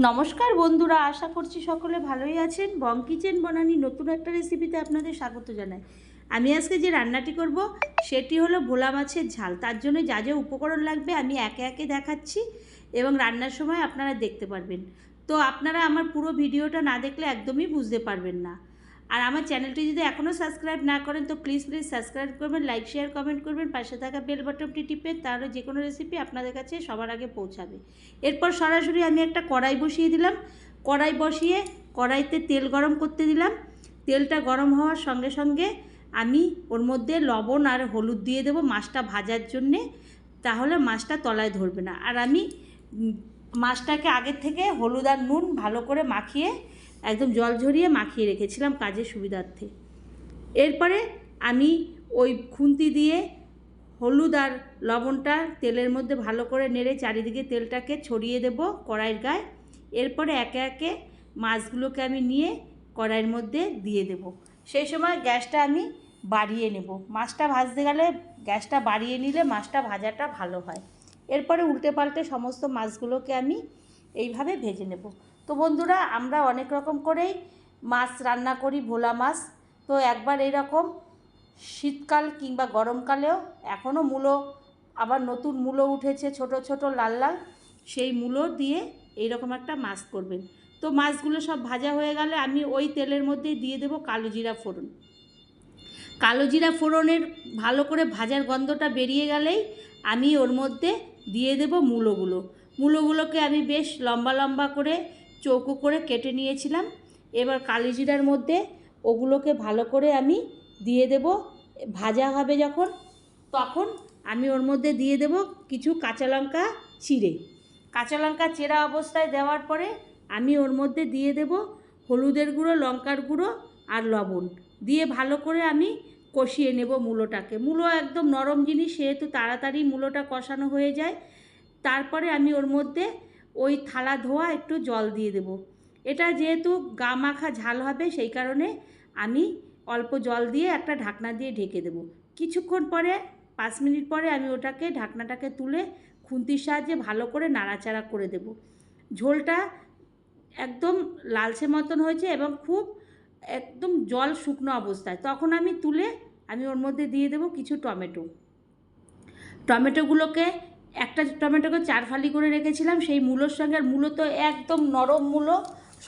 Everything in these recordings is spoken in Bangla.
নমস্কার বন্ধুরা, আশা করছি সকলে ভালোই আছেন। বং কিচেন বনানি নতুন একটা রেসিপিতে আপনাদের স্বাগত জানাই। আমি আজকে যে রান্নাটি করব, সেটি হলো ভোলা মাছের ঝাল। তার জন্য যা যা উপকরণ লাগবে আমি একে একে দেখাচ্ছি এবং রান্নার সময় আপনারা দেখতে পারবেন। তো আপনারা আমার পুরো ভিডিওটা না দেখলে একদমই বুঝতে পারবেন না। আর আমার চ্যানেলটি যদি এখনও সাবস্ক্রাইব না করেন, তো প্লিজ প্লিজ সাবস্ক্রাইব করবেন লাইক শেয়ার কমেন্ট করবেন, পাশে থাকা বেল বাটনটি টিপে তাহলে যে কোনো রেসিপি আপনাদের কাছে সবার আগে পৌঁছাবে। এরপর সরাসরি আমি একটা কড়াই বসিয়ে দিলাম। কড়াই বসিয়ে কড়াইতে তেল গরম করতে দিলাম। তেলটা গরম হওয়ার সঙ্গে সঙ্গে আমি ওর মধ্যে লবণ আর হলুদ দিয়ে দেবো মাছটা ভাজার জন্যে। তাহলে মাছটা তলায় ধরবে না। আর আমি মাছটাকে আগের থেকে হলুদ আর নুন ভালো করে মাখিয়ে একদম জল ঝরিয়ে মাখিয়ে রেখেছিলাম কাজের সুবিধার্থে। এরপরে আমি ওই খুন্তি দিয়ে হলুদ আর লবণটা তেলের মধ্যে ভালো করে নেড়ে চারিদিকে তেলটাকে ছড়িয়ে দেব কড়াইয়ের গায়ে। এরপরে একে একে মাছগুলোকে আমি নিয়ে কড়াইয়ের মধ্যে দিয়ে দেব। সেই সময় গ্যাসটা আমি বাড়িয়ে নেব। মাছটা ভাজতে গেলে গ্যাসটা বাড়িয়ে নিলে মাছটা ভাজাটা ভালো হয়। এরপরে উল্টে পাল্টে সমস্ত মাছগুলোকে আমি এইভাবে ভেজে নেব। তো বন্ধুরা, আমরা অনেক রকম করেই মাছ রান্না করি, ভোলা মাছ। তো একবার এইরকম শীতকাল কিংবা গরমকালেও এখনও মূলো, আবার নতুন মূলো উঠেছে ছোট ছোট লাল লাল, সেই মূলো দিয়ে এইরকম একটা মাছ করবেন। তো মাছগুলো সব ভাজা হয়ে গেলে আমি ওই তেলের মধ্যেই দিয়ে দেবো কালো জিরা ফোড়ন। কালো জিরা ফোড়নের ভালো করে ভাজার গন্ধটা বেরিয়ে গেলেই আমি ওর মধ্যে দিয়ে দেব মূলোগুলো। মূলোগুলোকে আমি বেশ লম্বা লম্বা করে চৌকো করে কেটে নিয়েছিলাম। এবার কালো জিরার মধ্যে ওগুলোকে ভালো করে আমি দিয়ে দেব। ভাজা হবে যখন, তখন আমি ওর মধ্যে দিয়ে দেব কিছু কাঁচা লঙ্কা চিড়ে। কাঁচা লঙ্কা চেরা অবস্থায় দেওয়ার পরে আমি ওর মধ্যে দিয়ে দেব হলুদের গুঁড়ো, লঙ্কার গুঁড়ো আর লবণ। দিয়ে ভালো করে আমি কষিয়ে নেব মূলোটাকে। মূলো একদম নরম জিনিস, সেহেতু তাড়াতাড়ি মূলোটা কষানো হয়ে যায়। তারপরে আমি ওর মধ্যে ওই থালা ধোয়া একটু জল দিয়ে দেব। এটা যেহেতু গা মাখা ঝাল হবে, সেই কারণে আমি অল্প জল দিয়ে একটা ঢাকনা দিয়ে ঢেকে দেব। কিছুক্ষণ পরে, পাঁচ মিনিট পরে আমি ওটাকে, ঢাকনাটাকে তুলে খুন্তির সাহায্যে ভালো করে নাড়াচাড়া করে দেব। ঝোলটা একদম লালচে মতন হয়েছে এবং খুব একদম জল শুকনো অবস্থায়। তখন আমি তুলে আমি ওর মধ্যে দিয়ে দেবো কিছু টমেটো। টমেটোগুলোকে একটা টমেটোকে চার ফালি করে রেখেছিলাম, সেই মূলোর সঙ্গে, আর মূলো তো একদম নরম মূলো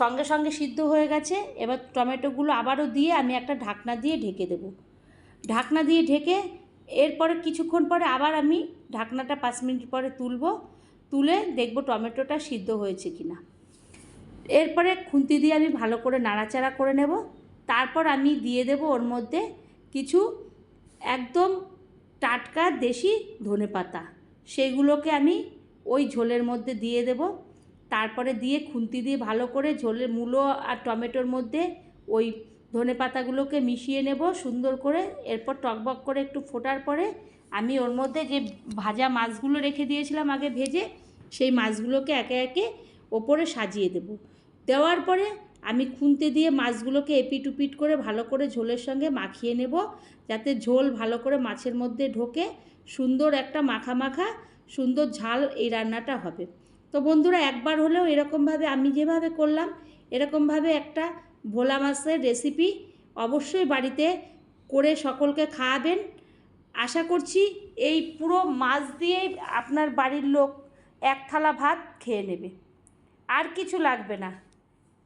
সঙ্গে সঙ্গে সিদ্ধ হয়ে গেছে। এবার টমেটোগুলো আবারও দিয়ে আমি একটা ঢাকনা দিয়ে ঢেকে দেবো। ঢাকনা দিয়ে ঢেকে এরপরে কিছুক্ষণ পরে আবার আমি ঢাকনাটা পাঁচ মিনিট পরে তুলব, তুলে দেখব টমেটোটা সিদ্ধ হয়েছে কি না এরপরে খুন্তি দিয়ে আমি ভালো করে নাড়াচাড়া করে নেব। তারপর আমি দিয়ে দেব ওর মধ্যে কিছু একদম টাটকা দেশি ধনে পাতা সেইগুলোকে আমি ওই ঝোলের মধ্যে দিয়ে দেব। তারপরে দিয়ে খুন্তি দিয়ে ভালো করে ঝোলের মূলো আর টমেটোর মধ্যে ওই ধনে পাতাগুলোকে মিশিয়ে নেব সুন্দর করে। এরপর টকবক করে একটু ফোটার পরে আমি ওর মধ্যে যে ভাজা মাছগুলো রেখে দিয়েছিলাম আগে ভেজে, সেই মাছগুলোকে একে একে ওপরে সাজিয়ে দেব। দেওয়ার পরে আমি খুন্তি দিয়ে মাছগুলোকে এপিট উপিট করে ভালো করে ঝোলের সঙ্গে মাখিয়ে নেব, যাতে ঝোল ভালো করে মাছের মধ্যে ঢোকে, সুন্দর একটা মাখা মাখা, সুন্দর ঝাল এই রান্নাটা হবে। তো বন্ধুরা, একবার হলেও এরকমভাবে আমি যেভাবে করলাম, এরকমভাবে একটা ভোলা মাছের রেসিপি অবশ্যই বাড়িতে করে সকলকে খাওয়াবেন। আশা করছি এই পুরো মাছ দিয়েই আপনার বাড়ির লোক এক থালা ভাত খেয়ে নেবে। আর কিছু লাগবে না।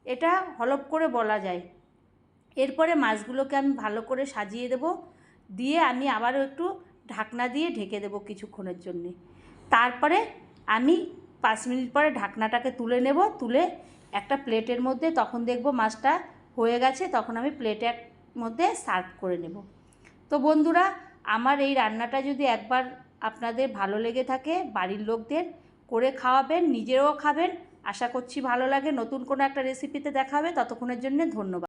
এটা হলপ করে বলা যায়। এরপরে মাছগুলোকে আমি ভালো করে সাজিয়ে দেব। দিয়ে আমি আবারও একটু ঢাকনা দিয়ে ঢেকে দেবো কিছুক্ষণের জন্যে। তারপরে আমি পাঁচ মিনিট পরে ঢাকনাটাকে তুলে নেব। তুলে একটা প্লেটের মধ্যে তখন দেখব মাছটা হয়ে গেছে। তখন আমি প্লেটের মধ্যে সার্ভ করে নেব। তো বন্ধুরা, আমার এই রান্নাটা যদি একবার আপনাদের ভালো লেগে থাকে, বাড়ির লোকদের করে খাওয়াবেন, নিজেরাও খাবেন। আশা করছি ভালো লাগে। নতুন কোনো একটা রেসিপিতে দেখা হবে ততক্ষণের জন্য ধন্যবাদ।